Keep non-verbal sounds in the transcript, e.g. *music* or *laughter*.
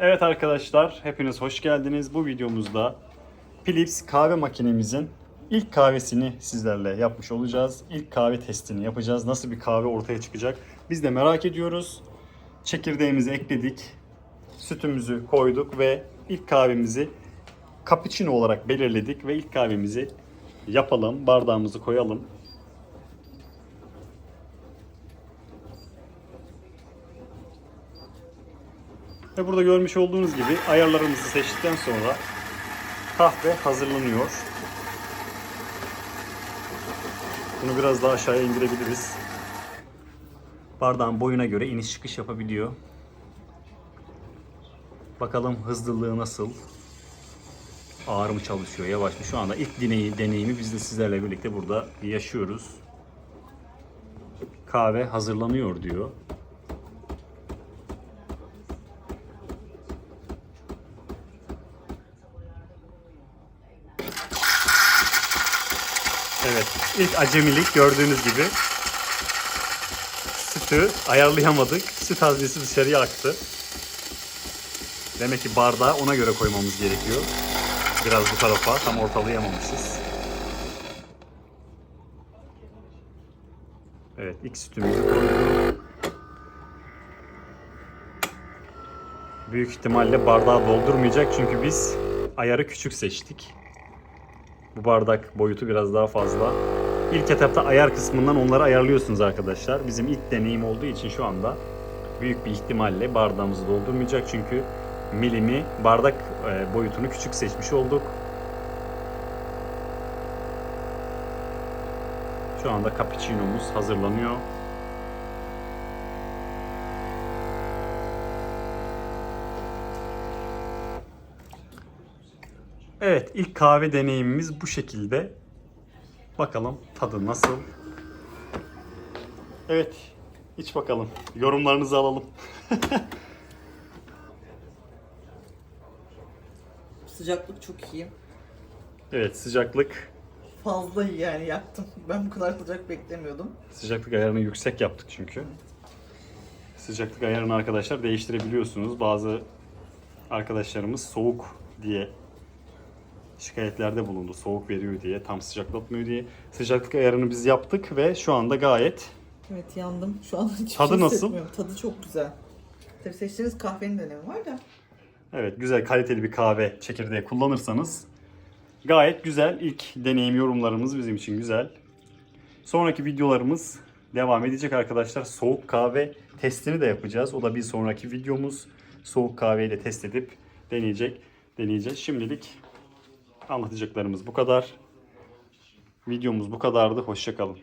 Evet arkadaşlar, hepiniz hoş geldiniz. Bu videomuzda Philips kahve makinemizin ilk kahvesini sizlerle yapmış olacağız. İlk kahve testini yapacağız. Nasıl bir kahve ortaya çıkacak? Biz de merak ediyoruz. Çekirdeğimizi ekledik. Sütümüzü koyduk ve ilk kahvemizi cappuccino olarak belirledik ve ilk kahvemizi yapalım. Bardağımızı koyalım. Ve burada görmüş olduğunuz gibi ayarlarımızı seçtikten sonra kahve hazırlanıyor. Bunu biraz daha aşağıya indirebiliriz. Bardağın boyuna göre iniş çıkış yapabiliyor. Bakalım hızlılığı nasıl? Ağır mı çalışıyor, yavaş mı? Şu anda ilk deneyi, deneyimi biz de sizlerle birlikte burada yaşıyoruz. Kahve hazırlanıyor diyor. Evet, ilk acemilik gördüğünüz gibi sütü ayarlayamadık. Süt haznesi dışarıya aktı. Demek ki bardağı ona göre koymamız gerekiyor. Biraz bu tarafa tam ortalayamamışız. Evet, ilk sütümüzü koyduk. Büyük ihtimalle bardağı doldurmayacak çünkü biz ayarı küçük seçtik. Bu bardak boyutu biraz daha fazla. İlk etapta ayar kısmından onları ayarlıyorsunuz arkadaşlar. Bizim ilk deneyim olduğu için şu anda büyük bir ihtimalle bardağımızı doldurmayacak. Çünkü milimi, bardak e, boyutunu küçük seçmiş olduk. Şu anda cappuccino'muz hazırlanıyor. Evet, ilk kahve deneyimimiz bu şekilde. Bakalım tadı nasıl? Evet, iç bakalım. Yorumlarınızı alalım. *laughs* Sıcaklık çok iyi. Evet, sıcaklık. Fazla iyi yani yaktım. *laughs* Ben bu kadar sıcak beklemiyordum. Sıcaklık ayarını yüksek yaptık çünkü. Sıcaklık ayarını arkadaşlar değiştirebiliyorsunuz. Bazı arkadaşlarımız soğuk diye şikayetlerde bulundu. Soğuk veriyor diye, tam sıcaklatmıyor diye. Sıcaklık ayarını biz yaptık ve şu anda gayet Evet yandım. Şu an hiç Tadı nasıl? hissetmiyorum. Tadı çok güzel. Tabii seçtiğiniz kahvenin de önemi var da. Evet güzel kaliteli bir kahve çekirdeği kullanırsanız gayet güzel. İlk deneyim yorumlarımız bizim için güzel. Sonraki videolarımız devam edecek arkadaşlar. Soğuk kahve testini de yapacağız. O da bir sonraki videomuz. Soğuk kahveyle test edip deneyecek, deneyeceğiz. Şimdilik anlatacaklarımız bu kadar. Videomuz bu kadardı. Hoşçakalın.